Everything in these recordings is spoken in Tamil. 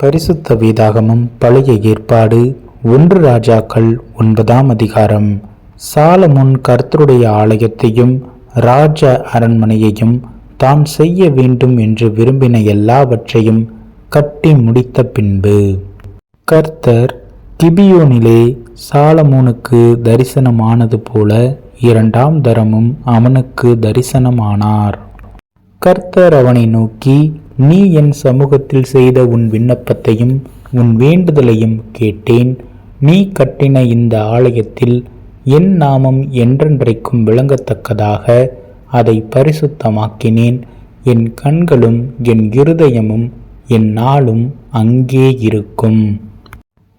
பரிசுத்த வேதாகமம் பழைய ஏற்பாடு. ஒன்று ராஜாக்கள் ஒன்பதாம் அதிகாரம். சாலமுன் கர்த்தருடைய ஆலயத்தையும் ராஜ அரண்மனையையும் தான் செய்ய வேண்டும் என்று விரும்பின எல்லாவற்றையும் கட்டி முடித்த பின்பு கர்த்தர் கிபியோனிலே சாலமோனுக்கு தரிசனமானது போல இரண்டாம் தரமும் அவனுக்கு தரிசனமானார். கர்த்தர் அவனை நோக்கி நீ என் சமூகத்தில் செய்த உன் விண்ணப்பத்தையும் உன் வேண்டுதலையும் கேட்டேன். நீ கட்டின இந்த ஆலயத்தில் என் நாமம் என்றென்றைக்கும் விளங்கத்தக்கதாக அதை பரிசுத்தமாக்கினேன். என் கண்களும் என் இருதயமும் என் நாளும் அங்கே இருக்கும்.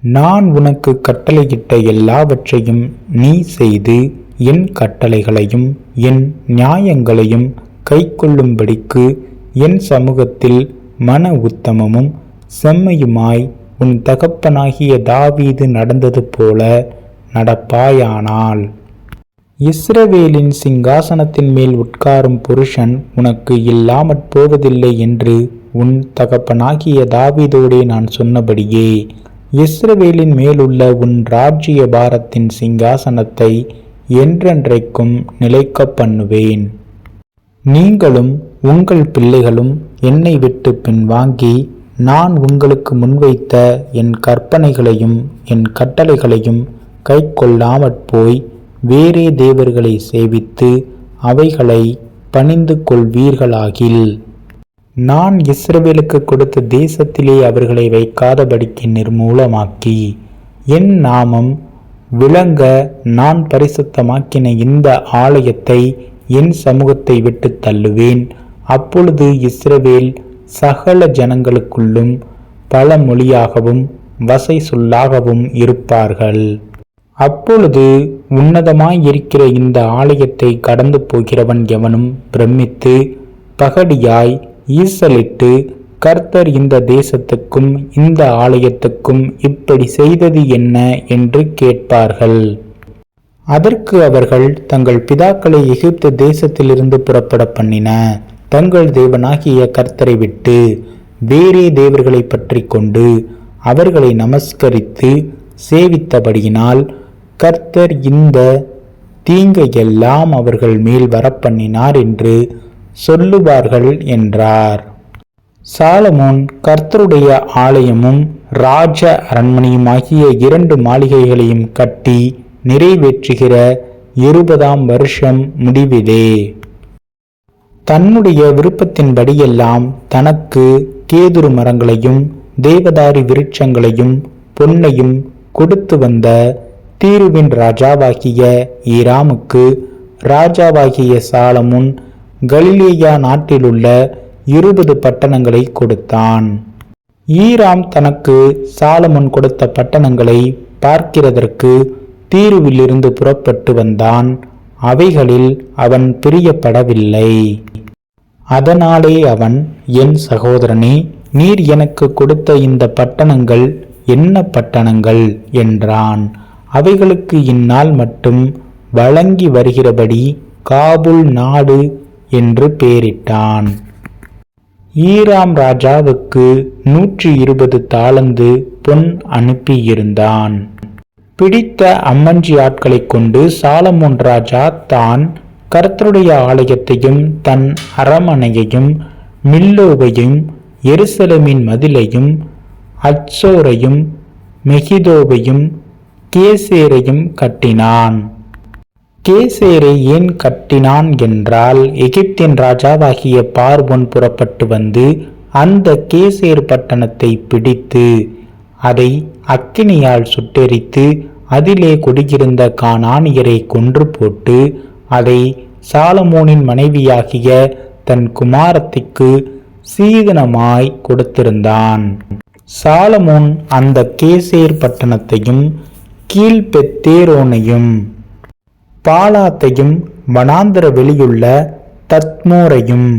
நான் உனக்கு கட்டளையிட்ட எல்லாவற்றையும் நீ செய்து என் கட்டளைகளையும் என் நியாயங்களையும் கைக்கொள்ளும்படிக்கு என் சமூகத்தில் மன உத்தமமும் செம்மையுமாய் உன் தகப்பனாகிய தாவீது நடந்தது போல நடப்பாயானால். இஸ்ரவேலின் சிங்காசனத்தின் மேல் உட்காரும் புருஷன் உனக்கு இல்லாமற் போவதில்லை என்று உன் தகப்பனாகிய தாவீதோடே நான் சொன்னபடியே இஸ்ரவேலின் மேலுள்ள உன் ராஜ்ய பாரத்தின் சிங்காசனத்தை என்றென்றைக்கும் நிலைக்க பண்ணுவேன். நீங்களும் உங்கள் பிள்ளைகளும் என்னை விட்டு பின்வாங்கி நான் உங்களுக்கு முன்வைத்த என் கற்பனைகளையும் என் கட்டளைகளையும் கைக்கொள்ளாமற் போய் வேறே தேவர்களை சேவித்து அவைகளை பணிந்து கொள்வீர்களாகில். நான் இஸ்ரவேலுக்கு கொடுத்த தேசத்திலே அவர்களை வைக்காதபடிக்கு நிர்மூலமாக்கி என் நாமம் விளங்க நான் பரிசுத்தமாக்கின இந்த ஆலயத்தை என் சமூகத்தை விட்டு தள்ளுவேன். அப்பொழுது இஸ்ரவேல் சகல ஜனங்களுக்குள்ளும் பல மொழியாகவும் வசை சொல்லாகவும் இருப்பார்கள். அப்பொழுது உன்னதமாயிருக்கிற இந்த ஆலயத்தை கடந்து போகிறவன் எவனும் பிரமித்து பகடியாய் ஈசலிட்டு கர்த்தர் இந்த தேசத்துக்கும் இந்த ஆலயத்துக்கும் இப்படி செய்தது என்ன என்று கேட்பார்கள். அதற்கு அவர்கள் தங்கள் பிதாக்களை எகிப்து தேசத்திலிருந்து புறப்பட பண்ணின. தங்கள் தேவனாகிய கர்த்தரை விட்டு வேறே தேவர்களை பற்றி கொண்டு அவர்களை நமஸ்கரித்து சேவித்தபடியினால் கர்த்தர் இந்த தீங்கையெல்லாம் அவர்கள் மேல் வரப்பண்ணினார் என்று சொல்லுவார்கள் என்றார். சாலமோன் கர்த்தருடைய ஆலயமும் ராஜ அரண்மனையுமாகிய இரண்டு மாளிகைகளையும் கட்டி நிறைவேற்றுகிற இருபதாம் வருஷம் முடிவிலே. தன்னுடைய விருப்பத்தின்படியெல்லாம் தனக்கு கேதுரு மரங்களையும் தேவதாரி விருட்சங்களையும் பொன்னையும் கொடுத்து வந்த தீருவின் ராஜாவாகிய ஈராமுக்கு ராஜாவாகிய சாலமுன் கலிலேயா நாட்டிலுள்ள இருபது பட்டணங்களை கொடுத்தான். ஈராம் தனக்கு சாலமுன் கொடுத்த பட்டணங்களை பார்க்கிறதற்கு தீருவிலிருந்து புறப்பட்டு வந்தான். அவைகளில் அவன் பிரியப்படவில்லை. அதனாலே அவன் என் சகோதரனே நீர் எனக்கு கொடுத்த இந்த பட்டணங்கள் என்ன பட்டணங்கள்? என்றான். அவைகளுக்கு இந்நாள் மட்டும் வழங்கி வருகிறபடி காபுல் நாடு என்று பெயரிட்டான். ஈராம் ராஜாவுக்கு நூற்றி இருபது தாளந்து பொன் அனுப்பியிருந்தான். பிடித்த அம்மஞ்சி ஆட்களைக் கொண்டு சாலமோன் ராஜா தான் கர்த்தருடைய ஆலயத்தையும் தன் அரமனையையும் மில்லோவையும் எருசலமின் மதிலையும் அச்சோரையும் மெகிதோவையும் கேசேரையும் கட்டினான். கேசேரை ஏன் கட்டினான் என்றால் எகிப்தின் ராஜாவாகிய பார்வன் புறப்பட்டு வந்து அந்த கேசேர் பட்டணத்தை பிடித்து அதை அக்கினியால் சுட்டெரித்து அதிலே குடியிருந்த கானானியரை கொன்று போட்டு அதை சாலமோனின் மனைவியாகிய தன் குமாரத்திக்கு சீதனமாய் கொடுத்திருந்தான். சாலமோன் அந்த கேசேர் பட்டணத்தையும் கீழ்பெத்தேரோனையும் பாலாத்தையும் வனாந்திர வெளியுள்ள தத்மோரையும்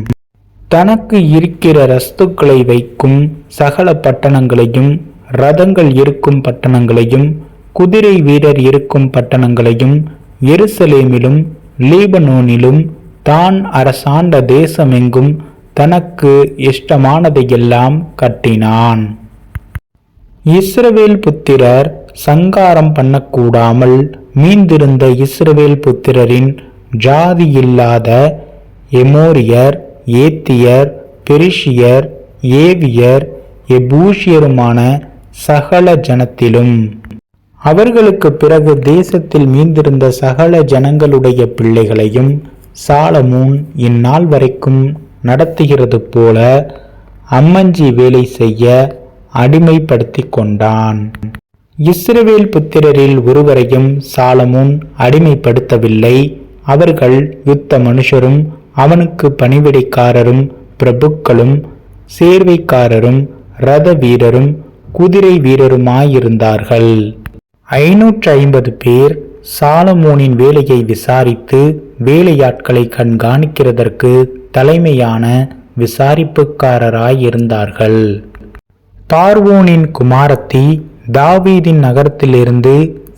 தனக்கு இருக்கிற ரஸ்துக்களை வைக்கும் சகல பட்டணங்களையும் ரதங்கள் இருக்கும் பட்டணங்களையும் குதிரை வீரர் இருக்கும் பட்டணங்களையும் எருசலேமிலும் லீபனோனிலும் தான் அரசாண்ட தேசமெங்கும் தனக்கு இஷ்டமானதையெல்லாம் கட்டினான். இஸ்ரவேல் புத்திரர் சங்காரம் பண்ணக்கூடாமல் மீந்திருந்த இஸ்ரவேல் புத்திரரின் ஜாதியில்லாத எமோரியர் ஏத்தியர் பெரிஷியர் ஏவியர் எபூஷியருமான சகல ஜனத்திலும் அவர்களுக்கு பிறகு தேசத்தில் மீந்திருந்த சகல ஜனங்களுடைய பிள்ளைகளையும் சாலமூன் இந்நாள் வரைக்கும் நடத்துகிறது போல அம்மஞ்சி வேலை செய்ய அடிமைப்படுத்தி கொண்டான். இஸ்ரவேல் புத்திரரில் ஒருவரையும் சாலமோன் அடிமைப்படுத்தவில்லை. அவர்கள் யுத்த மனுஷரும் அவனுக்கு பணிவிடைக்காரரும் பிரபுக்களும் சேர்வைக்காரரும் ரத வீரரும் குதிரை வீரருமாயிருந்தார்கள். ஐநூற்று ஐம்பது பேர் சாலமோனின் வேலையை விசாரித்து வேலையாட்களை கண்காணிக்கிறதற்கு தலைமையான விசாரிப்புக்காரராயிருந்தார்கள். பார்வோனின் குமாரத்தி தாவீதின் நகரத்திலிருந்து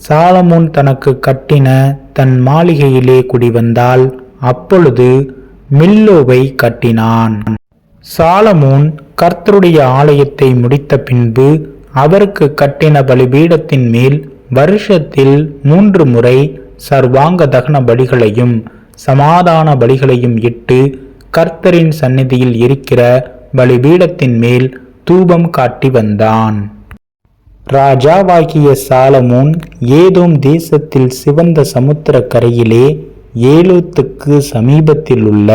சாலமோன் தனக்கு கட்டின தன் மாளிகையிலே குடிவந்தால் அப்பொழுது மில்லோவை கட்டினான். சாலமோன் கர்த்தருடைய ஆலயத்தை முடித்த பின்பு அவருக்கு கட்டின பலிபீடத்தின் மேல் வருஷத்தில் மூன்று முறை சர்வாங்க தகன பலிகளையும் சமாதான பலிகளையும் இட்டு கர்த்தரின் சந்நிதியில் இருக்கிற பலிபீடத்தின் மேல் தூபம் காட்டி வந்தான். ராஜாவாகிய சாலமோன் ஏதோம் தேசத்தில் சிவந்த சமுத்திர கரையிலே ஏலோத்துக்கு சமீபத்தில் உள்ள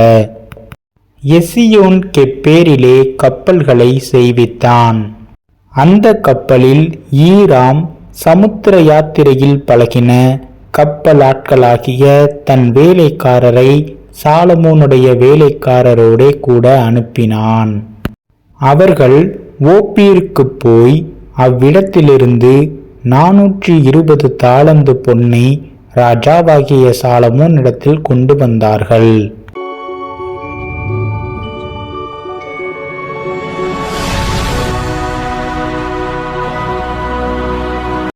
எசியோன் கெப்பேரிலே கப்பல்களை செய்வித்தான். அந்த கப்பலில் ஈராம் சமுத்திர யாத்திரையில் பழகின கப்பலாட்களாகிய தன் வேலைக்காரரை சாலமோனுடைய வேலைக்காரரோடே கூட அனுப்பினான். அவர்கள் ஓப்பீருக்கு போய் அவ்விடத்திலிருந்து நாநூற்றி இருபது தாளந்து பொன்னை ராஜாவாகிய சாலமோனிடத்தில் கொண்டு வந்தார்கள்.